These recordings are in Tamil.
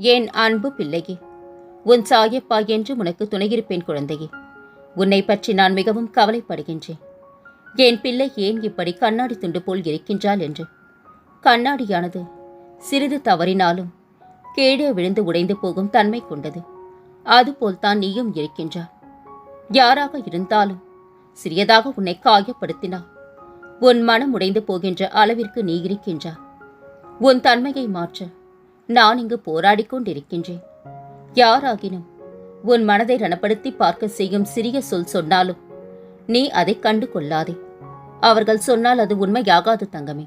என் அன்பு பிள்ளையே? உன் சாயப்பா என்று உனக்கு துணையிருப்பேன் குழந்தையே. உன்னை பற்றி நான் மிகவும் கவலைப்படுகின்றேன். என் பிள்ளை ஏன் இப்படி கண்ணாடி துண்டு போல் இருக்கின்றாள் என்று? கண்ணாடியானது சிறிது தவறினாலும் கீழே விழுந்து உடைந்து போகும் தன்மை கொண்டது. அதுபோல் தான் நீயும் இருக்கின்றாய் யாராக இருந்தாலும் சிறியதாக உன்னை காயப்படுத்தினா உன் மனம் உடைந்து போகின்ற அளவிற்கு நீ இருக்கின்றாய் உன் தன்மையை மாற்ற. நான் இங்கு போராடிக் கொண்டிருக்கின்றேன் யாராகினும் உன் மனதை ரணப்படுத்தி பார்க்க செய்யும் சிறிய சொல் சொன்னாலும் நீ அதை கண்டு கொள்ளாதே அவர்கள் சொன்னால் அது உண்மையாகாது தங்கமே.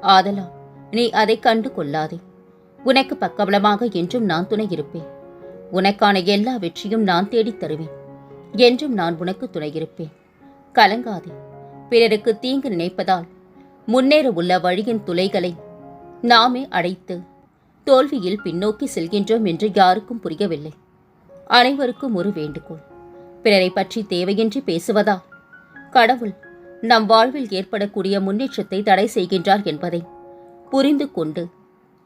ஆதலால் நீ அதை கண்டு கொள்ளாதே உனக்கு பக்கபலமாக என்றும் நான் துணை இருப்பேன். உனக்கான எல்லா வெற்றியும் நான் தேடித் தருவேன். என்றும் நான் உனக்கு துணை இருப்பேன். கலங்காதே. பிறருக்கு தீங்கு நினைப்பதால் முன்னேற உள்ள வழியின் துளைகளை நாமே அடைத்து தோல்வியில் பின்னோக்கி செல்கின்றோம் என்று யாருக்கும் புரியவில்லை. அனைவருக்கும் ஒரு வேண்டுகோள். பிறரை பற்றி தேவையின்றி பேசுவதா? கடவுள் நம் வாழ்வில் ஏற்படக்கூடிய முன்னேற்றத்தை தடை செய்கின்றார் என்பதை புரிந்து கொண்டு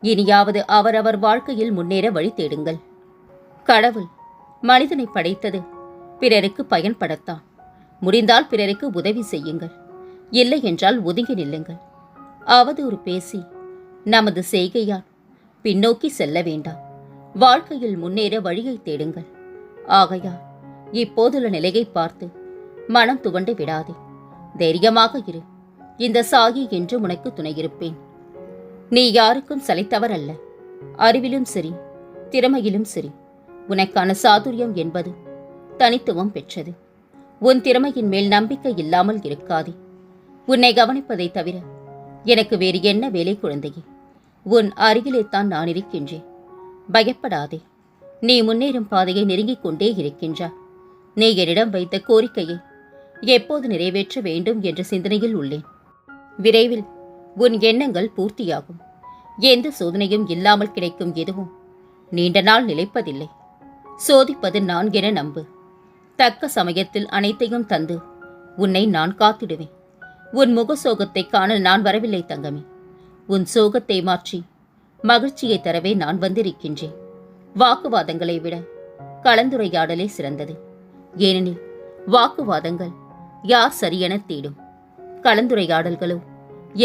இனியாவது அவரவர் வாழ்க்கையில் முன்னேற வழி தேடுங்கள். கடவுள் மனிதனை படைத்தது பிறருக்கு பயன்படத்தான். முடிந்தால் பிறருக்கு உதவி செய்யுங்கள். இல்லை என்றால் ஒதுங்கி நில்லுங்கள். அவதூறு பேசி நமது செய்கையால் பின்னோக்கி செல்ல வேண்டாம். வாழ்க்கையில் முன்னேற வழியை தேடுங்கள். ஆகையா இப்போதுள்ள நிலையை பார்த்து மனம் துவண்டு விடாதே. தைரியமாக இரு. இந்த சாகி என்று உனக்கு துணையிருப்பேன். நீ யாருக்கும் சலைத்தவர் அல்ல அறிவிலும் சரி திறமையிலும் சரி. உனக்கான சாதுரியம் என்பது தனித்துவம் பெற்றது. உன் திறமையின் மேல் நம்பிக்கை இல்லாமல் இருக்காதே. உன்னை கவனிப்பதை தவிர எனக்கு வேறு என்ன வேலை குழந்தையே? உன் அருகிலே தான் நான் இருக்கின்றேன். பயப்படாதே. நீ முன்னேறும் பாதையை நெருங்கிக் கொண்டே இருக்கின்றாய் நீ என்னிடம் வைத்த கோரிக்கையை எப்போது நிறைவேற்ற வேண்டும் என்ற சிந்தனையில் உள்ளேன். விரைவில் உன் எண்ணங்கள் பூர்த்தியாகும். எந்த சோதனையும் இல்லாமல் கிடைக்கும் எதுவும் நீண்ட நாள் நிலைப்பதில்லை. சோதிப்பது நான் என நம்பு. தக்க சமயத்தில் அனைத்தையும் தந்து உன்னை நான் காத்திடுவேன். உன் முக சோகத்தை காண நான் வரவில்லை தங்கமே. உன் சோகத்தை மாற்றி. மகிழ்ச்சியை தரவே நான் வந்திருக்கின்றேன். வாக்குவாதங்களை விட கலந்துரையாடலே சிறந்தது. ஏனெனில் வாக்குவாதங்கள் யார் சரியென தேடும். கலந்துரையாடல்களோ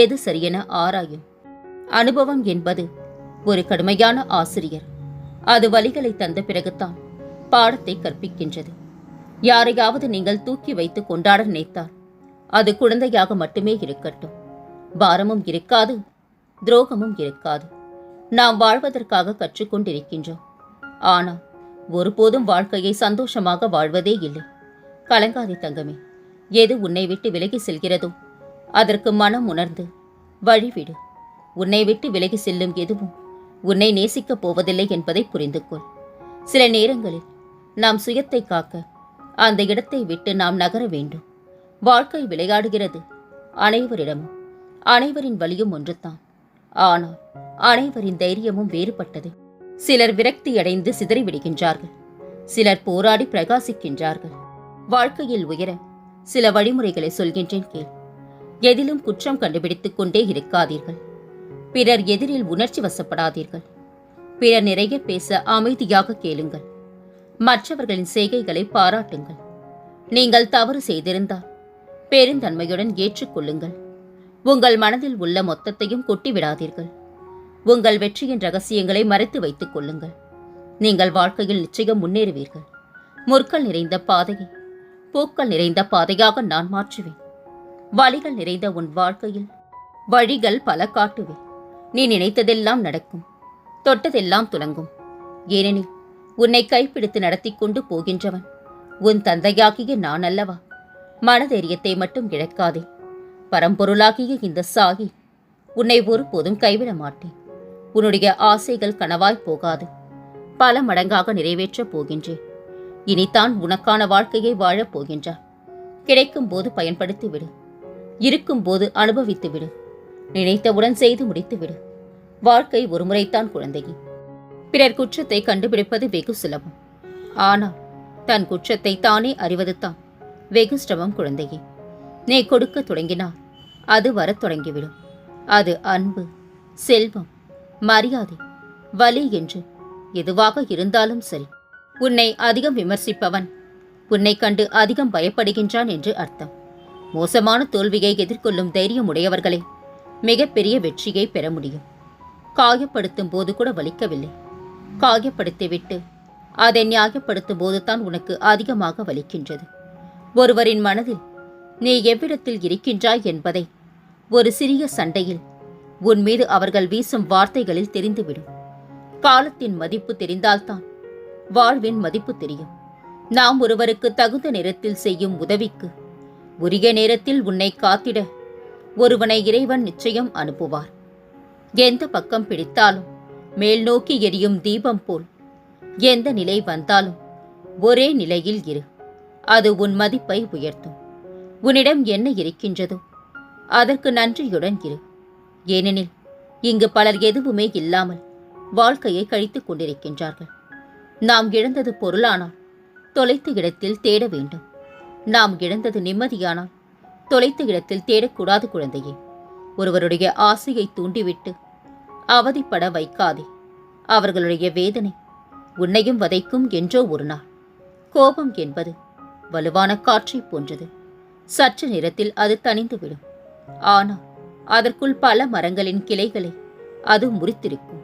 எது சரியென ஆராயும். அனுபவம் என்பது ஒரு கடுமையான ஆசிரியர். அது வழிகளை தந்த பிறகுதான் பாடத்தை கற்பிக்கின்றது. யாரையாவது நீங்கள் தூக்கி வைத்து கொண்டாட நினைத்தால் அது குழந்தையாக மட்டுமே இருக்கட்டும். பாரமும் இருக்காது. துரோகமும் இருக்காது. நாம் வாழ்வதற்காக கற்றுக்கொண்டிருக்கின்றோம். ஆனால் ஒருபோதும் வாழ்க்கையை சந்தோஷமாக வாழ்வதே இல்லை. கலங்காதே தங்கமே. எது உன்னை விட்டு விலகி செல்கிறதோ அதற்கு மனம் உணர்ந்து வழிவிடு. உன்னை விட்டு விலகி செல்லும் எதுவும் உன்னை நேசிக்கப் போவதில்லை என்பதை புரிந்து கொள் சில நேரங்களில் நாம் சுயத்தை காக்க அந்த இடத்தை விட்டு நாம் நகர வேண்டும். வாழ்க்கை விளையாடுகிறது அனைவரிடமும். அனைவரின் வழியும் ஒன்றுதான். ஆனால் அனைவரின் தைரியமும் வேறுபட்டது. சிலர் விரக்தியடைந்து சிதறிவிடுகின்றார்கள். சிலர் போராடி பிரகாசிக்கின்றார்கள். வாழ்க்கையில் உயர சில வழிமுறைகளை சொல்கின்றேன் கேள். எதிலும் குற்றம் கண்டுபிடித்துக் கொண்டே இருக்காதீர்கள். பிறர் எதிரில் உணர்ச்சி வசப்படாதீர்கள். பிறர் நிறைய பேச அமைதியாக கேளுங்கள். மற்றவர்களின் செய்கைகளை பாராட்டுங்கள். நீங்கள் தவறு செய்திருந்தால் பெருந்தன்மையுடன் ஏற்றுக்கொள்ளுங்கள். உங்கள் மனதில் உள்ள மொத்தத்தையும் கொட்டிவிடாதீர்கள். உங்கள் வெற்றியின் ரகசியங்களை மறைத்து வைத்துக் கொள்ளுங்கள். நீங்கள் வாழ்க்கையில் நிச்சயம் முன்னேறுவீர்கள். முற்கள் நிறைந்த பாதையை பூக்கள் நிறைந்த பாதையாக நான் மாற்றுவேன். வழிகள் நிறைந்த உன் வாழ்க்கையில் வழிகள் பல காட்டுவேன். நீ நினைத்ததெல்லாம் நடக்கும். தொட்டதெல்லாம் துலங்கும் ஏனெனில் உன்னை கைப்பிடித்து நடத்தி கொண்டு போகின்றவன் உன் தந்தையாகிய நான் அல்லவா? மனதைரியத்தை மட்டும் இழக்காதே. பரம்பொருளாகிய இந்த சாகி உன்னை ஒருபோதும் கைவிட மாட்டேன். உன்னுடைய ஆசைகள் கனவாய் போகாது. பல மடங்காக நிறைவேற்றப் போகின்றேன். இனித்தான் உனக்கான வாழ்க்கையை வாழப் போகின்றார் கிடைக்கும் போது பயன்படுத்தி விடு இருக்கும் போது அனுபவித்து விடு நினைத்தவுடன் செய்து முடித்து விடு வாழ்க்கை ஒரு முறைத்தான் குழந்தையே. பிறர் குற்றத்தை கண்டுபிடிப்பது வெகு சுலபம். ஆனால் தன் குற்றத்தை தானே அறிவதுதான் வெகு சிரமம் குழந்தையே. நீ கொடுக்க தொடங்கினால் அது வரத் தொடங்கிவிடும். அது அன்பு செல்வம் மரியாதை வலி என்று எதுவாக இருந்தாலும் சரி. உன்னை அதிகம் விமர்சிப்பவன் உன்னை கண்டு அதிகம் பயப்படுகின்றான் என்று அர்த்தம். மோசமான தோல்வியை எதிர்கொள்ளும் தைரியம் உடையவர்களே மிகப்பெரிய வெற்றியை பெற முடியும். காயப்படுத்தும் போது கூட வலிக்கவில்லை. காயப்படுத்திவிட்டு அதை நியாயப்படுத்தும் போதுதான் உனக்கு அதிகமாக வலிக்கின்றது. ஒருவரின் மனதில் நீ எவ்விடத்தில் இருக்கின்றாய் என்பதை. ஒரு சிறிய சண்டையில் உன் மீது அவர்கள் வீசும் வார்த்தைகளில் தெரிந்துவிடும். காலத்தின் மதிப்பு தெரிந்தால்தான் வாழ்வின் மதிப்பு தெரியும். நாம் ஒருவருக்கு தகுந்த நேரத்தில் செய்யும் உதவிக்கு உரிய நேரத்தில் உன்னை காத்திட ஒருவனை இறைவன் நிச்சயம் அனுப்புவார். எந்த பக்கம் பிடித்தாலும் மேல் நோக்கி எரியும் தீபம் போல் எந்த நிலை வந்தாலும் ஒரே நிலையில் இரு. அது உன் மதிப்பை உயர்த்தும். உன்னிடம் என்ன இருக்கின்றதோ அதற்கு நன்றியுடன் இரு. ஏனெனில் இங்கு பலர் எதுவுமே இல்லாமல் வாழ்க்கையை கழித்துக் கொண்டிருக்கின்றார்கள். நாம் இழந்தது பொருளானால் தொலைத்த இடத்தில் தேட வேண்டும். நாம் இழந்தது நிம்மதியானால் தொலைத்த இடத்தில் தேடக்கூடாது குழந்தையே. ஒருவருடைய ஆசையை தூண்டிவிட்டு அவதிப்பட வைக்காதே. அவர்களுடைய வேதனை உன்னையும் வதைக்கும் என்றோ ஒரு நாள். கோபம் என்பது வலுவான காற்றை போன்றது. சற்று நேரத்தில் அது தணிந்துவிடும். ஆனால் அதற்குள் பல மரங்களின் கிளைகளை அது முறித்திருக்கும்.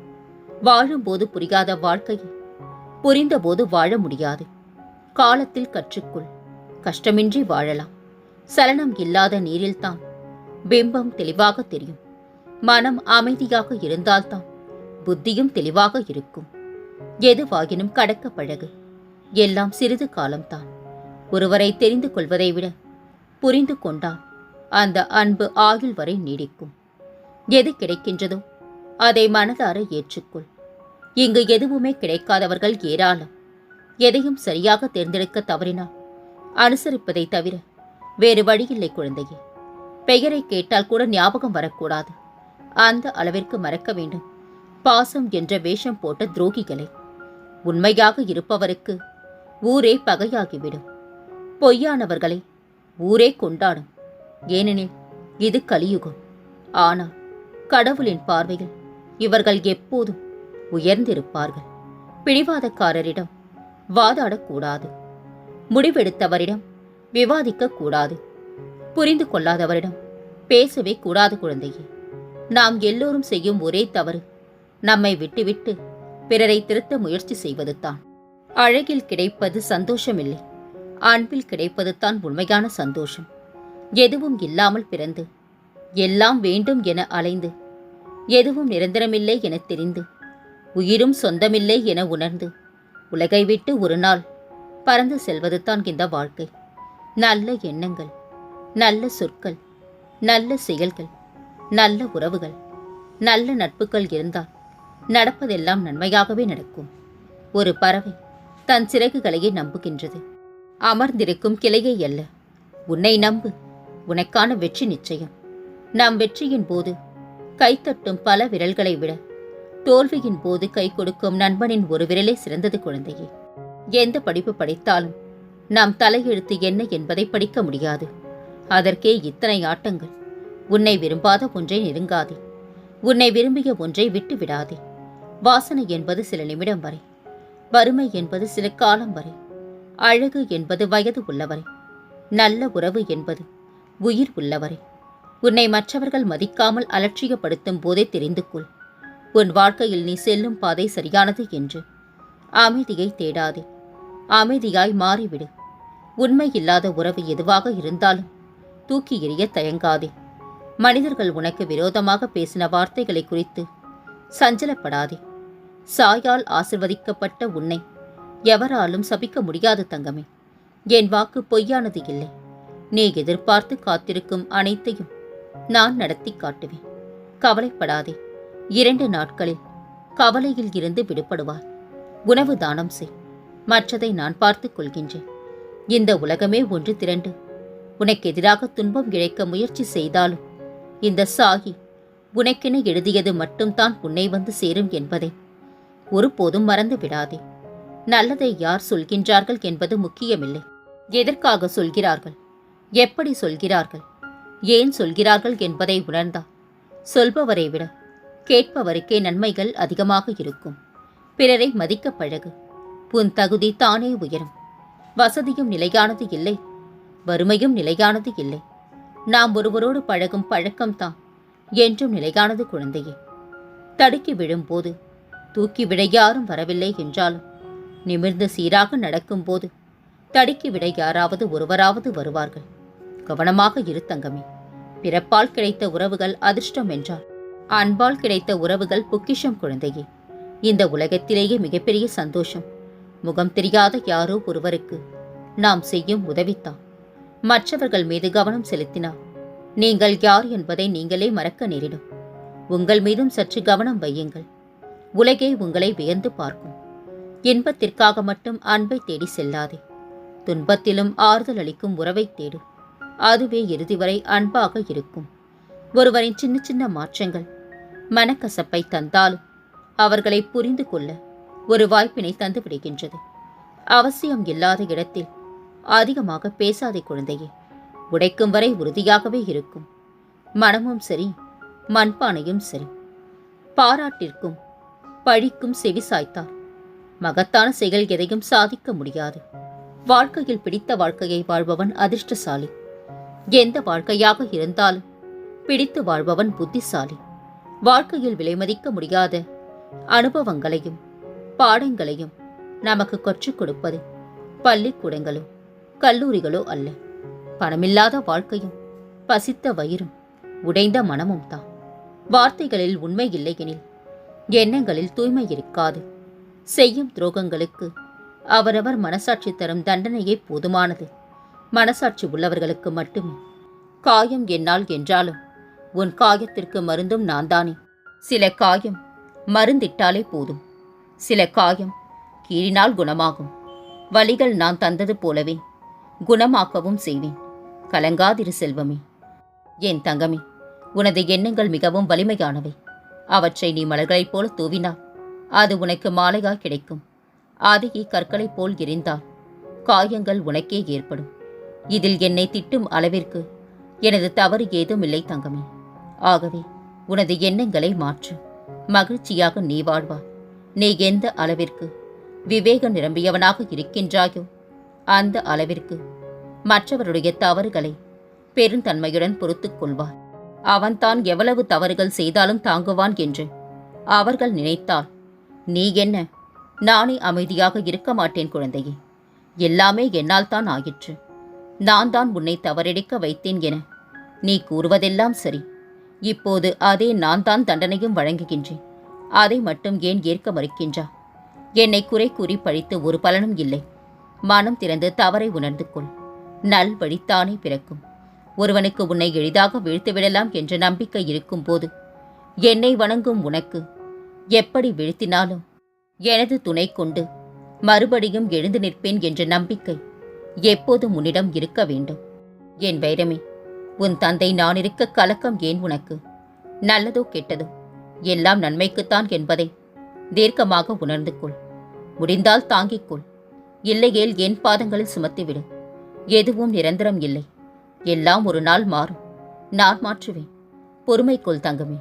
வாழும்போது புரியாத வாழ்க்கையை புரிந்தபோது வாழ முடியாது. காலத்தில் கற்றுக்குள். கஷ்டமின்றி வாழலாம். சலனம் இல்லாத நீரில்தான் பிம்பம் தெளிவாக தெரியும். மனம் அமைதியாக இருந்தால்தான் புத்தியும் தெளிவாக இருக்கும். எதுவாகினும் கடக்க பழகு. எல்லாம் சிறிது காலம்தான். ஒருவரை தெரிந்து கொள்வதை விட புரிந்து கொண்டால் அந்த அன்பு ஆயுள் வரை நீடிக்கும். எது கிடைக்கின்றதோ அதை மனதார ஏற்றுக்கொள். இங்கு எதுவுமே கிடைக்காதவர்கள் ஏராளம். எதையும் சரியாக தேர்ந்தெடுக்க தவறினால் அனுசரிப்பதை தவிர வேறு வழியில்லை குழந்தையே. பெயரை கேட்டால் கூட ஞாபகம் வரக்கூடாது. அந்த அளவிற்கு மறக்க வேண்டும். பாசம் என்ற வேஷம் போட்ட துரோகிகளை. உண்மையாக இருப்பவருக்கு ஊரே பகையாகிவிடும். பொய்யானவர்களை ஊரே கொண்டாடும். ஏனெனில் இது கலியுகம். ஆனால் கடவுளின் பார்வையில் இவர்கள் எப்போதும் உயர்ந்திருப்பார்கள். பிடிவாதக்காரரிடம் வாதாடக்கூடாது. முடிவெடுத்தவரிடம் விவாதிக்க கூடாது புரிந்து கொள்ளாதவரிடம் பேசவே கூடாது குழந்தையே. நாம் எல்லோரும் செய்யும் ஒரே தவறு நம்மை விட்டுவிட்டு பிறரை திருத்த முயற்சி செய்வதுதான். அழகில் கிடைப்பது சந்தோஷமில்லை. அன்பில் கிடைப்பது தான் உண்மையான சந்தோஷம். எதுவும் இல்லாமல் பிறந்து எல்லாம் வேண்டும் என அலைந்து எதுவும் நிரந்தரமில்லை என தெரிந்து உயிரும் சொந்தமில்லை என உணர்ந்து உலகை விட்டு ஒரு நாள் பறந்து செல்வது தான் இந்த வாழ்க்கை. நல்ல எண்ணங்கள் நல்ல சொற்கள் நல்ல செயல்கள் நல்ல உறவுகள் நல்ல நட்புகள் இருந்தால் நடப்பதெல்லாம் நன்மையாகவே நடக்கும். ஒரு பறவை தன் சிறகுகளையே நம்புகின்றது. அமர்ந்திருக்கும் கிளையை அல்ல. உன்னை நம்பு. உனக்கான வெற்றி நிச்சயம். நாம் வெற்றியின் போது கைத்தட்டும் பல விரல்களை விட தோல்வியின் போது கை கொடுக்கும் நண்பனின் ஒரு விரலே சிறந்தது குழந்தையே. எந்த படிப்பு படித்தாலும் நாம் தலையெழுத்து என்ன என்பதை படிக்க முடியாது. அதற்கே இத்தனை ஆட்டங்கள். உன்னை விரும்பாத ஒன்றை நெருங்காதே. உன்னை விரும்பிய ஒன்றை விட்டு விடாதே வாசனை என்பது சில நிமிடம் வரை. வறுமை என்பது சில காலம் வரை. அழகு என்பது வயது உள்ளவரை. நல்ல உறவு என்பது உயிர் உள்ளவரை. உன்னை மற்றவர்கள் மதிக்காமல் அலட்சியப்படுத்தும் போதே தெரிந்து கொள். உன் வாழ்க்கையில் நீ செல்லும் பாதை சரியானது என்று. அமைதியை தேடாதே. அமைதியாய் மாறிவிடு. உண்மை இல்லாத உறவு எதுவாக இருந்தாலும் தூக்கி எறிய தயங்காதே. மனிதர்கள் உனக்கு விரோதமாக பேசின வார்த்தைகளை குறித்து சஞ்சலப்படாதே. சாயால் ஆசிர்வதிக்கப்பட்ட உன்னை எவராலும் சபிக்க முடியாது தங்கமே. என் வாக்கு பொய்யானது இல்லை. நீ எதிர்பார்த்து காத்திருக்கும் அனைத்தையும் நான் நடத்தி காட்டுவேன். கவலைப்படாதே. இரண்டு நாட்களில் கவலையில் இருந்து விடுபடுவார் உணவு தானம் செய். மற்றதை நான் பார்த்துக் கொள்கின்றேன். இந்த உலகமே ஒன்று திரண்டு. உனக்கு எதிராக துன்பம் இழைக்க முயற்சி செய்தாலும் இந்த சாகி உனக்கென எழுதியது மட்டும்தான் உன்னை வந்து சேரும் என்பதை. ஒருபோதும் மறந்து விடாதே. நல்லதை யார் சொல்கின்றார்கள் என்பது முக்கியமில்லை. எதற்காக சொல்கிறார்கள்? எப்படி சொல்கிறார்கள்? ஏன் சொல்கிறார்கள் என்பதை உணர்ந்தால் சொல்பவரை விட கேட்பவருக்கே நன்மைகள் அதிகமாக இருக்கும். பிறரை மதிக்க பழகு. உன் தகுதி தானே உயரும். வசதியும் நிலையானது இல்லை. வறுமையும் நிலையானது இல்லை. நாம் ஒருவரோடு பழகும் பழக்கம்தான் என்றும் நிலையானது குழந்தையே. தடுக்கி விழும்போது தூக்கி விட யாரும் வரவில்லை என்றாலும் நிமிர்ந்து சீராக நடக்கும்போது தடுக்கி விட யாராவது ஒருவராவது வருவார்கள். கவனமாக இரு தங்கமே. பிறப்பால் கிடைத்த உறவுகள் அதிர்ஷ்டம் என்றார் அன்பால் கிடைத்த உறவுகள் பொக்கிஷம் குழந்தையே. இந்த உலகத்திலேயே மிகப்பெரிய சந்தோஷம். முகம் தெரியாத யாரோ ஒருவருக்கு நாம் செய்யும் உதவித்தான். மற்றவர்கள் மீது கவனம் செலுத்தினார் நீங்கள் யார் என்பதை நீங்களே மறக்க நேரிடும். உங்கள் மீதும் சற்று கவனம் வையுங்கள். உலகே உங்களை வியந்து பார்க்கும். இன்பத்திற்காக மட்டும் அன்பை தேடி செல்லாதே. துன்பத்திலும் ஆறுதல் அளிக்கும் உறவை தேடு. அதுவே இறுதி வரை அன்பாக இருக்கும். ஒருவரின் சின்ன சின்ன மாற்றங்கள் மனக்கசப்பை தந்தாலும் அவர்களை புரிந்து கொள்ள ஒரு வாய்ப்பினை தந்து விடுகின்றது. அவசியம் இல்லாத இடத்தில் அதிகமாக பேசாதே குழந்தையே. உடைக்கும் வரை உறுதியாகவே இருக்கும். மனமும் சரி மண்பானையும் சரி. பாராட்டிற்கும் பழிக்கும் செவி சாய்த்தார். மகத்தான செயல் எதையும் சாதிக்க முடியாது. வாழ்க்கையில் பிடித்த வாழ்க்கையை வாழ்பவன் அதிர்ஷ்டசாலி. எந்த வாழ்க்கையாக இருந்தாலும் பிடித்து வாழ்பவன் புத்திசாலி. வாழ்க்கையில் விலைமதிக்க முடியாத அனுபவங்களையும் பாடங்களையும் நமக்கு கற்றுக் கொடுப்பது பள்ளிக்கூடங்களோ கல்லூரிகளோ அல்ல. பணமில்லாத வாழ்க்கையும் பசித்த வயிறும் உடைந்த மனமும் தான். வார்த்தைகளில் உண்மை இல்லையெனில் எண்ணங்களில் தூய்மை இருக்காது. செய்யும் துரோகங்களுக்கு அவரவர் மனசாட்சி தரும் தண்டனையே போதுமானது. மனசாட்சி உள்ளவர்களுக்கு மட்டுமே. காயம் என்னால் என்றாலும் உன் காயத்திற்கு மருந்தும் நான் தானே சில காயம் மருந்திட்டாலே போதும். சில காயம் கீறினால் குணமாகும். வலிகள் நான் தந்தது போலவே குணமாக்கவும் செய்வேன். கலங்காதிரு செல்வமே. என் தங்கமே உனது எண்ணங்கள் மிகவும் வலிமையானவை. அவற்றை நீ மலர்களைப் போல தூவினால் அது உனக்கு மாலையாய் கிடைக்கும். அதையே கற்களைப் போல் எரிந்தால் காயங்கள் உனக்கே ஏற்படும். இதில் என்னை திட்டும் அளவிற்கு எனது தவறு ஏதும் இல்லை தங்கமே. ஆகவே உனது எண்ணங்களை மாற்று. மகிழ்ச்சியாக நீ வாழ்வாய். நீ எந்த அளவிற்கு விவேகம் நிரம்பியவனாக இருக்கின்றாயோ அந்த அளவிற்கு மற்றவருடைய தவறுகளை பெருந்தன்மையுடன் பொறுத்துக் கொள்வார் அவன்தான் எவ்வளவு தவறுகள் செய்தாலும் தாங்குவான் என்று அவர்கள் நினைத்தால் நீ என்ன? நானே அமைதியாக இருக்க மாட்டேன் குழந்தையே. எல்லாமே என்னால் தான் ஆயிற்று. நான் தான் உன்னை தவறெடுக்க வைத்தேன் என. நீ கூறுவதெல்லாம் சரி. இப்போது அதே நான் தான் தண்டனையும் வழங்குகின்றேன். அதை மட்டும் ஏன் ஏற்க மறுக்கின்றா? என்னை குறை கூறி பழித்து ஒரு பலனும் இல்லை. மனம் திறந்து தவறை உணர்ந்து கொள். நல் வழித்தானே பிறக்கும். ஒருவனுக்கு உன்னை எளிதாக வீழ்த்துவிடலாம் என்ற நம்பிக்கை இருக்கும்போது என்னை வணங்கும் உனக்கு எப்படி வீழ்த்தினாலும்? எனது துணை கொண்டு மறுபடியும் எழுந்து நிற்பேன் என்ற நம்பிக்கை எப்போதும் உன்னிடம் இருக்க வேண்டும். என் வைரமே உன் தந்தை நான் இருக்க கலக்கம் ஏன் உனக்கு? நல்லதோ கெட்டதோ எல்லாம் நன்மைக்குத்தான் என்பதை தீர்க்கமாக உணர்ந்து கொள். முடிந்தால் தாங்கிக் கொள். இல்லையேல் என் பாதங்களில் சுமத்திவிடு. எதுவும் நிரந்தரம் இல்லை. எல்லாம் ஒரு நாள் மாறும். நான் மாற்றுவேன். பொறுமை கொள் தங்கமே.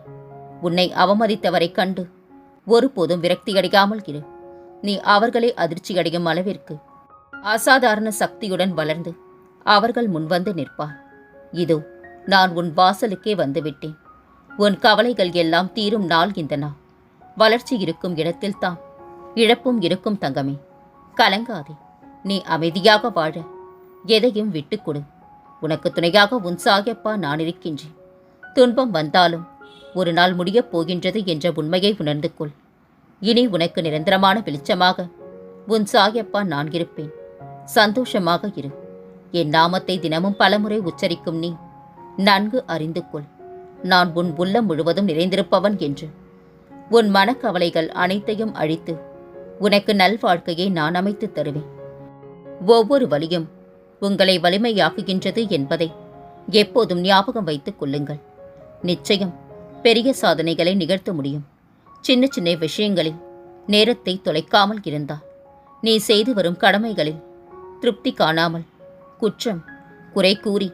உன்னை அவமதித்தவரைக் கண்டு ஒருபோதும் விரக்தியடையாமல் இரு. நீ அவர்களை அதிர்ச்சியடையும் அளவிற்கு. அசாதாரண சக்தியுடன் வளர்ந்து அவர்கள் முன்வந்து நிற்பார். இதோ நான் உன் வாசலுக்கே வந்துவிட்டேன். உன் கவலைகள் எல்லாம் தீரும் நாள் இந்த நாள் வளர்ச்சி இருக்கும் இடத்தில்தான் இழப்பும் இருக்கும் தங்கமே. கலங்காதே. நீ அமைதியாக வாழ. எதையும் விட்டுக்கொடு உனக்கு துணையாக உன் சாயப்பா நான் இருக்கின்றேன். துன்பம் வந்தாலும் ஒரு நாள் முடியப் போகின்றது என்ற உண்மையை உணர்ந்து கொள். இனி உனக்கு நிரந்தரமான வெளிச்சமாக உன் சாயப்பா நான் இருப்பேன். சந்தோஷமாக இரு. என் நாமத்தை தினமும் பலமுறை உச்சரிக்கும் நீ. நன்கு அறிந்து கொள். நான் உன் உள்ளம் முழுவதும் நிறைந்திருப்பவன் என்று. உன் மனக்கவலைகள் அனைத்தையும் அழித்து உனக்கு நல்வாழ்க்கையை நான் அமைத்துத் தருவேன். ஒவ்வொரு வழியும் உங்களை வலிமையாக்குகின்றது என்பதை எப்போதும் ஞாபகம் வைத்துக் கொள்ளுங்கள். நிச்சயம் பெரிய சாதனைகளை நிகழ்த்த முடியும். சின்ன சின்ன விஷயங்களில் நேரத்தை தொலைக்காமல் இருந்தால் நீ செய்து வரும் கடமைகளில் திருப்தி காணாமல் குற்றம் குறை கூறி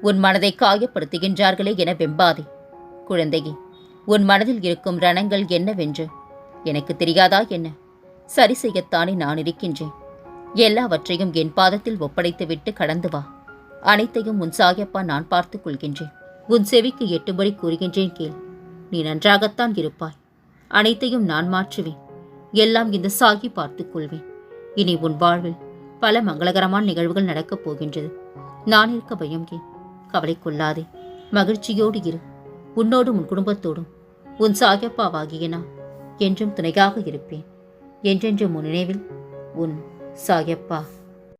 உன் மனதை காயப்படுத்துகின்றார்களே என வெம்பாதே. குழந்தையே உன் மனதில் இருக்கும் ரணங்கள் என்னவென்று எனக்கு தெரியாதா என்ன? சரி செய்யத்தானே நான் இருக்கின்றேன். எல்லாவற்றையும் என் பாதத்தில் ஒப்படைத்துவிட்டு கடந்து வா. அனைத்தையும் உன் சாயப்பா நான் பார்த்துக் கொள்கின்றேன். உன் செவிக்கு எட்டும்படி கூறுகின்றேன் கேள். நீ நன்றாகத்தான் இருப்பாய். அனைத்தையும் நான் மாற்றுவேன். எல்லாம் இந்த சாகி பார்த்துக் கொள்வேன். இனி உன் வாழ்வில் பல மங்களகரமான நிகழ்வுகள் நடக்கப் போகின்றது. நான் இருக்க பயம் ஏன்? கவலை கொள்ளாதே. மகிழ்ச்சியோடு இரு. உன்னோடும் உன் குடும்பத்தோடும். உன் சாயப்பாவாகிய நான் என்றும் துணையாக இருப்பேன். என்றென்றும் உன் நினைவில் உன் சாயப்பா